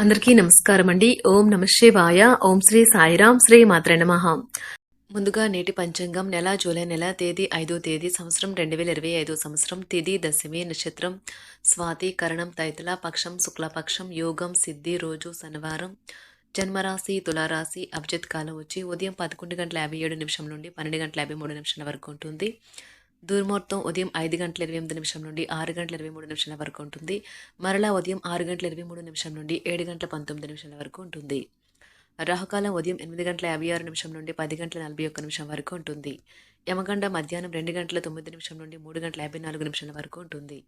అందరికీ నమస్కారం అండి. ఓం నమ శివాయ. ఓం శ్రీ సాయిరాం శ్రీ మాత్ర నమః. ముందుగా నేటి పంచాంగం నెల జూలై నెల తేదీ ఐదో తేదీ సంవత్సరం రెండు వేల ఇరవై ఐదో సంవత్సరం తిది దశమి నక్షత్రం. స్వాతి కరణం తైతుల పక్షం శుక్లపక్షం యోగం సిద్ధి రోజు శనివారం. జన్మరాశి తులారాశి అభిజిత్ కాలం వచ్చి ఉదయం పదకొండు గంటల యాభై ఏడు నిమిషం నుండి పన్నెండు గంటల యాభై మూడు నిమిషాల వరకు ఉంటుంది. దుర్ముహూర్తం ఉదయం ఐదు గంటల ఇరవై ఎనిమిది నిమిషం నుండి ఆరు గంటల ఇరవై మూడు నిమిషాల వరకు ఉంటుంది. మరలా ఉదయం ఆరు గంటల ఇరవై మూడు నిమిషం నుండి ఏడు గంటల పంతొమ్మిది నిమిషాల వరకు ఉంటుంది. రాహుకాలం ఉదయం ఎనిమిది గంటల యాభై ఆరు నిమిషం నుండి పది గంటల నలభై ఒక్క నిమిషం వరకు ఉంటుంది. యమగండ మధ్యాహ్నం రెండు గంటల తొమ్మిది నిమిషం నుండి మూడు గంటల యాభై నాలుగు నిమిషాల వరకు ఉంటుంది.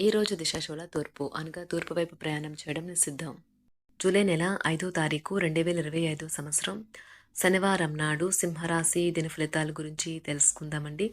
ఈ రోజు దిశాశూల తూర్పు అనగా తూర్పు వైపు ప్రయాణం చేయడం నిషిద్ధం. జూలై నెల ఐదో తారీఖు రెండు వేల ఇరవై ఐదో సంవత్సరం. శనివారం నాడు సింహరాశి దిన ఫలితాల గురించి తెలుసుకుందామండి.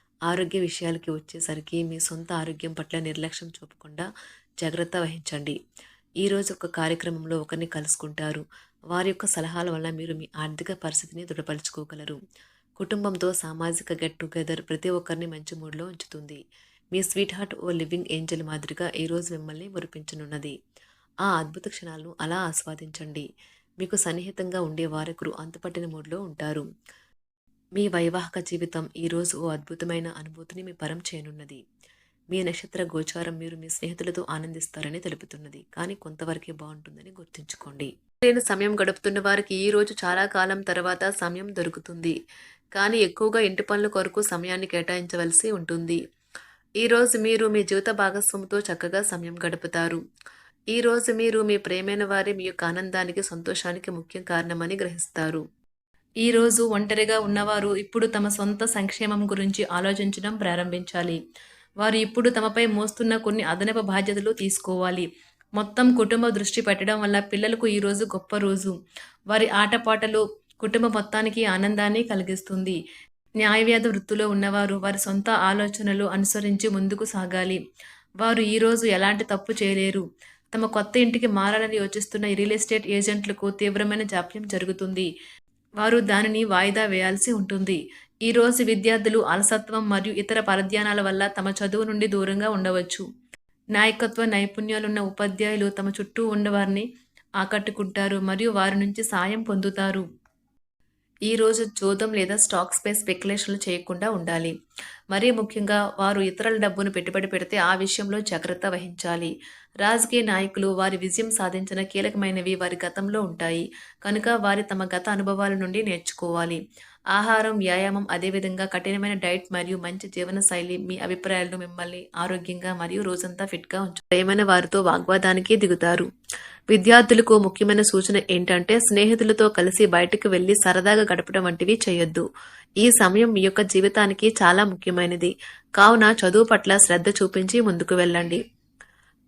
ఆరోగ్య విషయాలకి వచ్చేసరికి మీ సొంత ఆరోగ్యం పట్ల నిర్లక్ష్యం చూపకుండా జాగ్రత్త వహించండి. ఈరోజు ఒక కార్యక్రమంలో ఒకరిని కలుసుకుంటారు. వారి యొక్క సలహాల వల్ల మీరు మీ ఆర్థిక పరిస్థితిని దృఢపరచుకోగలరు. కుటుంబంతో సామాజిక గెట్ టుగెదర్ ప్రతి ఒక్కరిని మంచి మూడ్లో ఉంచుతుంది. మీ sweet heart oh living angel మాదిరిగా ఈరోజు మిమ్మల్ని మురిపించనున్నది. ఆ అద్భుత క్షణాలను అలా ఆస్వాదించండి. మీకు సన్నిహితంగా ఉండే వారొకరు అంతుపట్టిన మూడ్లో ఉంటారు. మీ వైవాహిక జీవితం ఈరోజు ఓ అద్భుతమైన అనుభూతిని మీ పరం చేయనున్నది. మీ నక్షత్ర గోచారం మీరు మీ స్నేహితులతో ఆనందిస్తారని తెలుపుతున్నది. కానీ కొంతవరకే బాగుంటుందని గుర్తుంచుకోండి. నేను సమయం గడుపుతున్న వారికి ఈ రోజు చాలా కాలం తర్వాత సమయం దొరుకుతుంది. కానీ ఎక్కువగా ఇంటి పనుల కొరకు సమయాన్ని కేటాయించవలసి ఉంటుంది. ఈ రోజు మీరు మీ జీవిత భాగస్వామితో చక్కగా సమయం గడుపుతారు. ఈ రోజు మీరు మీ ప్రేమైన వారి మీ యొక్క ఆనందానికి సంతోషానికి ముఖ్య కారణమని గ్రహిస్తారు. ఈ రోజు ఒంటరిగా ఉన్నవారు ఇప్పుడు తమ సొంత సంక్షేమం గురించి ఆలోచించడం ప్రారంభించాలి. వారు ఇప్పుడు తమపై మోస్తున్న కొన్ని అదనపు బాధ్యతలు తీసుకోవాలి. మొత్తం కుటుంబ దృష్టి పెట్టడం వల్ల పిల్లలకు ఈ రోజు గొప్ప రోజు. వారి ఆటపాటలు కుటుంబ మొత్తానికి ఆనందాన్ని కలిగిస్తుంది. న్యాయవ్యాధ వృత్తిలో ఉన్నవారు వారి సొంత ఆలోచనలు అనుసరించి ముందుకు సాగాలి. వారు ఈరోజు ఎలాంటి తప్పు చేయలేరు. తమ కొత్త ఇంటికి మారాలని యోచిస్తున్న రియల్ ఎస్టేట్ ఏజెంట్లకు తీవ్రమైన జాప్యం జరుగుతుంది. వారు దానిని వాయిదా వేయాల్సి ఉంటుంది. ఈరోజు విద్యార్థులు అలసత్వం మరియు ఇతర పరధ్యానాల వల్ల తమ చదువు నుండి దూరంగా ఉండవచ్చు. నాయకత్వ నైపుణ్యాలున్న ఉపాధ్యాయులు తమ చుట్టూ ఉన్నవారిని ఆకట్టుకుంటారు మరియు వారి నుంచి సాయం పొందుతారు. ఈ రోజు జోదం లేదా స్టాక్స్ పై స్పెక్యులేషన్లు చేయకుండా ఉండాలి. మరీ ముఖ్యంగా వారు ఇతరుల డబ్బును పెట్టుబడి పెడితే ఆ విషయంలో జాగ్రత్త వహించాలి. రాజకీయ నాయకులు వారి విజయం సాధించిన కీలకమైనవి వారి గతంలో ఉంటాయి. కనుక వారి తమ గత అనుభవాల నుండి నేర్చుకోవాలి. ఆహారం వ్యాయామం అదేవిధంగా కఠినమైన డైట్ మరియు మంచి జీవన శైలి మీ అభిప్రాయాలను మిమ్మల్ని ఆరోగ్యంగా మరియు రోజంతా ఫిట్గా ఉంచు ప్రేమైన వారితో వాగ్వాదానికి దిగుతారు. విద్యార్థులకు ముఖ్యమైన సూచన ఏంటంటే స్నేహితులతో కలిసి బయటకు వెళ్ళి సరదాగా గడపడం వంటివి చేయొద్దు. ఈ సమయం మీ యొక్క జీవితానికి చాలా ముఖ్యమైనది. కావున చదువు పట్ల శ్రద్ధ చూపించి ముందుకు వెళ్ళండి.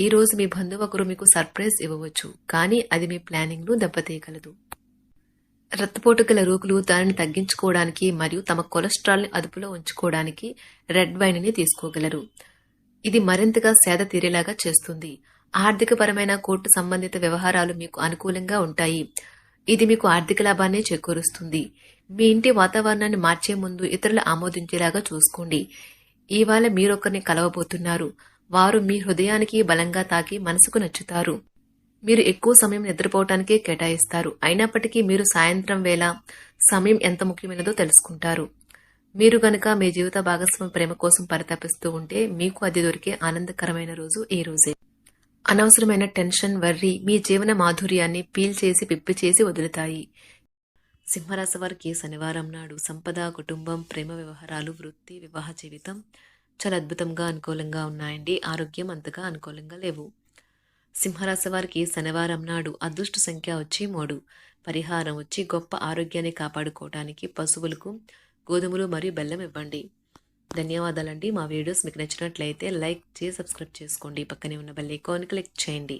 ఈ రోజు మీ బంధువు ఒకరు మీకు సర్ప్రైజ్ ఇవ్వవచ్చు కానీ అది మీ ప్లానింగ్ను దెబ్బతీయగలదు. రక్తపోటు గల రోగులు దానిని తగ్గించుకోవడానికి మరియు తమ కొలెస్ట్రాల్ని అదుపులో ఉంచుకోవడానికి రెడ్ వైన్ని తీసుకోగలరు. ఇది మరింతగా సేద తీరేలాగా చేస్తుంది. ఆర్థికపరమైన కోర్టు సంబంధిత వ్యవహారాలు మీకు అనుకూలంగా ఉంటాయి. ఇది మీకు ఆర్థిక లాభాన్ని చేకూరుస్తుంది. మీ ఇంటి వాతావరణాన్ని మార్చే ముందు ఇతరులు ఆమోదించేలాగా చూసుకోండి. ఇవాళ మీరొకరిని కలవబోతున్నారు. వారు మీ హృదయానికి బలంగా తాకి మనసుకు నచ్చుతారు. మీరు ఎక్కువ సమయం నిద్రపోవటానికే కేటాయిస్తారు. అయినప్పటికీ మీరు సాయంత్రం వేళ సమయం ఎంత ముఖ్యమైనదో తెలుసుకుంటారు. మీరు గనక మీ జీవిత భాగస్వామి ప్రేమ కోసం పరితపిస్తూ ఉంటే మీకు అది దొరికే ఆనందకరమైన రోజు ఈ రోజే. అనవసరమైన టెన్షన్ వర్రి మీ జీవన మాధుర్యాన్ని పీల్ చేసి పిప్పి చేసి వదులుతాయి. సింహరాశి వారికి శనివారం నాడు సంపద కుటుంబం ప్రేమ వ్యవహారాలు వృత్తి వివాహ జీవితం చాలా అద్భుతంగా అనుకూలంగా ఉన్నాయండి. ఆరోగ్యం అంతగా అనుకూలంగా లేవు. సింహరాశి వారికి శనివారం నాడు అదృష్ట సంఖ్య వచ్చి మూడు. పరిహారం వచ్చి గొప్ప ఆరోగ్యాన్ని కాపాడుకోవడానికి పశువులకు గోధుమలు మరియు బెల్లం ఇవ్వండి. ధన్యవాదాలండి. మా వీడియోస్ మీకు నచ్చినట్లయితే లైక్ చేసి సబ్స్క్రైబ్ చేసుకోండి. పక్కనే ఉన్న బెల్ ఐకాన్ క్లిక్ చేయండి.